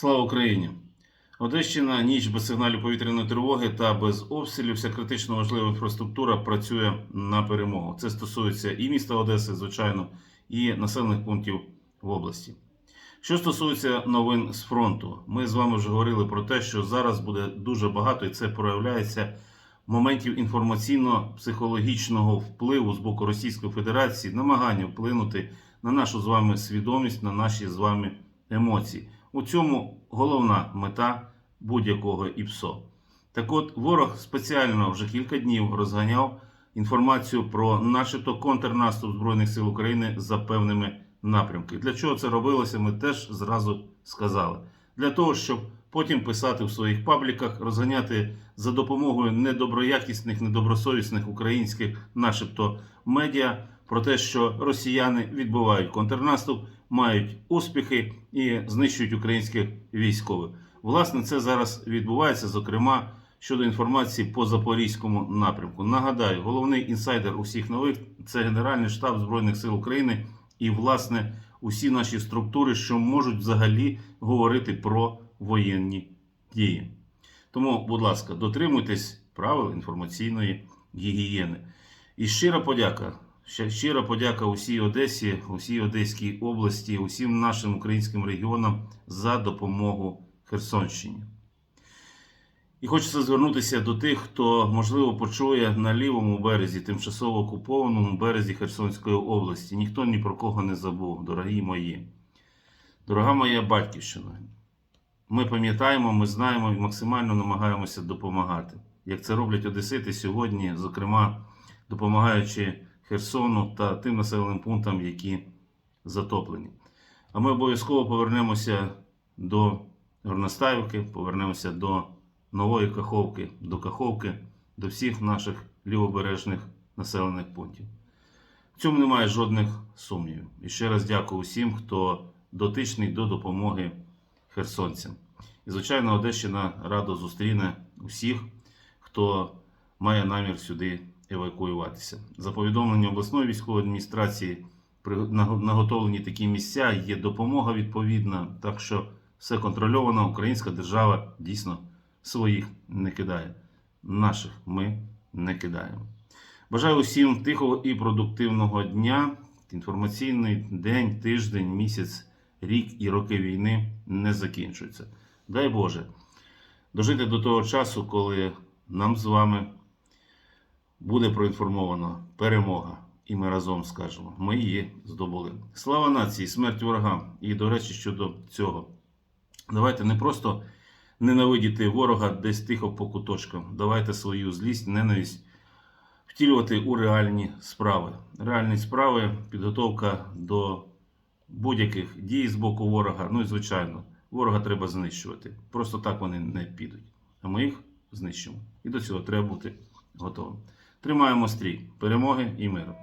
Слава Україні! Одещина ніч без сигналів повітряної тривоги та без обстрілів. Вся критично важлива інфраструктура працює на перемогу. Це стосується і міста Одеси, звичайно, і населених пунктів в області. Що стосується новин з фронту, ми з вами вже говорили про те, що зараз буде дуже багато, і це проявляється моментів інформаційно-психологічного впливу з боку Російської Федерації, намагання вплинути на нашу з вами свідомість, на наші з вами емоції. У цьому головна мета будь-якого ІПСО. Так от, ворог спеціально вже кілька днів розганяв інформацію про начебто контрнаступ Збройних сил України за певними напрямками. Для чого це робилося, ми теж зразу сказали. Для того, щоб потім писати в своїх пабліках, розганяти за допомогою недоброякісних, недобросовісних українських, начебто, медіа про те, що росіяни відбувають контрнаступ, мають успіхи і знищують українських військових. Власне, це зараз відбувається, зокрема щодо інформації по запорізькому напрямку. Нагадаю, головний інсайдер усіх нових це Генеральний штаб Збройних сил України і, власне, усі наші структури, що можуть взагалі говорити про воєнні дії. Тому, будь ласка, дотримуйтесь правил інформаційної гігієни. І щира подяка. Щира подяка усій Одесі, усій Одеській області, усім нашим українським регіонам за допомогу Херсонщині. І хочеться звернутися до тих, хто, можливо, почує на лівому березі, тимчасово окупованому березі Херсонської області. Ніхто ні про кого не забув, дорогі мої. Дорога моя батьківщина. Ми пам'ятаємо, ми знаємо і максимально намагаємося допомагати. Як це роблять Одесити сьогодні, зокрема, допомагаючи Херсону та тим населеним пунктам, які затоплені. А ми обов'язково повернемося до Горностаївки, повернемося до Нової Каховки, до Каховки, до всіх наших лівобережних населених пунктів. В цьому немає жодних сумнівів. І ще раз дякую усім, хто дотичний до допомоги херсонцям. І, звичайно, Одещина радо зустріне усіх, хто має намір сюди евакуюватися. За повідомленням обласної військової адміністрації, наготовлені такі місця, є допомога відповідна, так що все контрольовано. Українська держава дійсно своїх не кидає. Наших ми не кидаємо. Бажаю усім тихого і продуктивного дня. Інформаційний день, тиждень, місяць, рік і роки війни не закінчуються. Дай Боже дожити до того часу, коли нам з вами буде проінформовано перемога, і ми разом скажемо: ми її здобули. Слава нації, смерть ворогам! І, до речі, щодо цього, давайте не просто ненавидіти ворога десь тихо по куточкам. Давайте свою злість, ненависть втілювати у реальні справи. Реальні справи, підготовка до будь-яких дій з боку ворога. Ну і звичайно, ворога треба знищувати. Просто так вони не підуть. А ми їх знищимо. І до цього треба бути готовим. Тримаємо стрій перемоги і миру.